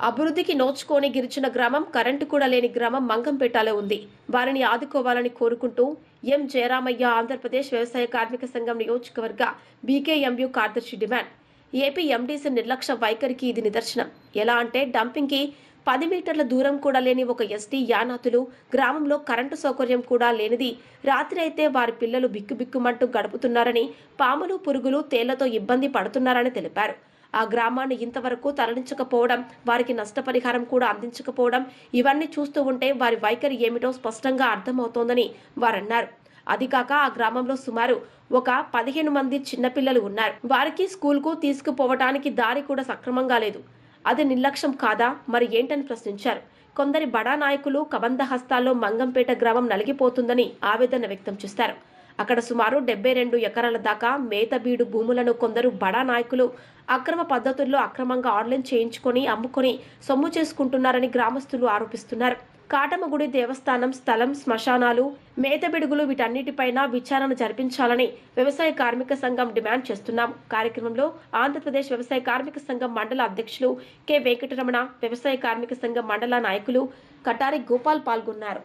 అభివృద్ధికి నోచుకోని గిరిచిన గ్రామం కరెంటు కూడా లేని గ్రామం మంగంపేటలో ఉంది. వారిని ఆదుకోవాలని కోరుకుంటూ ఎం. జయరామయ్య ఆంధ్రప్రదేశ్ వ్యవసాయ కార్మిక సంఘం నియోజకవర్గ బీకేఎంయు కార్యదర్శి డిమాండ్. ఏపీ ఎండీసీ నిర్లక్ష్య వైఖరికి ఇది నిదర్శనం. ఎలా అంటే డంపింగ్కి పది మీటర్ల దూరం కూడా లేని ఒక ఎస్టీ యానాతులు గ్రామంలో కరెంటు సౌకర్యం కూడా లేనిది. రాత్రి అయితే వారి పిల్లలు బిక్కుబిక్కుమంటూ గడుపుతున్నారని పాములు పురుగులు తేళ్ళతో ఇబ్బంది పడుతున్నారని తెలిపారు. ఆ గ్రామాన్ని ఇంతవరకు తరలించకపోవడం వారికి నష్టపరిహారం కూడా అందించకపోవడం ఇవన్నీ చూస్తూ ఉంటే వారి వైఖరి ఏమిటో స్పష్టంగా అర్థమవుతోందని వారన్నారు. అది కాక ఆ గ్రామంలో సుమారు ఒక పదిహేను మంది చిన్నపిల్లలు ఉన్నారు. వారికి స్కూల్కు తీసుకుపోవటానికి దారి కూడా సక్రమంగా లేదు. అది నిర్లక్ష్యం కాదా? మరి ఏంటని ప్రశ్నించారు. కొందరి బడా నాయకులు కబంధ హస్తాల్లో మంగంపేట గ్రామం నలిగిపోతుందని ఆవేదన వ్యక్తం చేశారు అక్కడ సుమారు డెబ్బై రెండు ఎకరాల దాకా మేతబీడు భూములను కొందరు బడా నాయకులు అక్రమ పద్ధతుల్లో అక్రమంగా ఆన్లైన్ చేయించుకొని అమ్ముకొని సొమ్ము చేసుకుంటున్నారని గ్రామస్తులు ఆరోపిస్తున్నారు. కాటమగుడి దేవస్థానం స్థలం శ్మశానాలు మేతబిడుగులు వీటన్నిటిపైన విచారణ జరిపించాలని వ్యవసాయ కార్మిక సంఘం డిమాండ్ చేస్తున్నాం. కార్యక్రమంలో ఆంధ్రప్రదేశ్ వ్యవసాయ కార్మిక సంఘం మండల అధ్యక్షులు కె వెంకటరమణ వ్యవసాయ కార్మిక సంఘం మండల నాయకులు కటారి గోపాల్ పాల్గొన్నారు.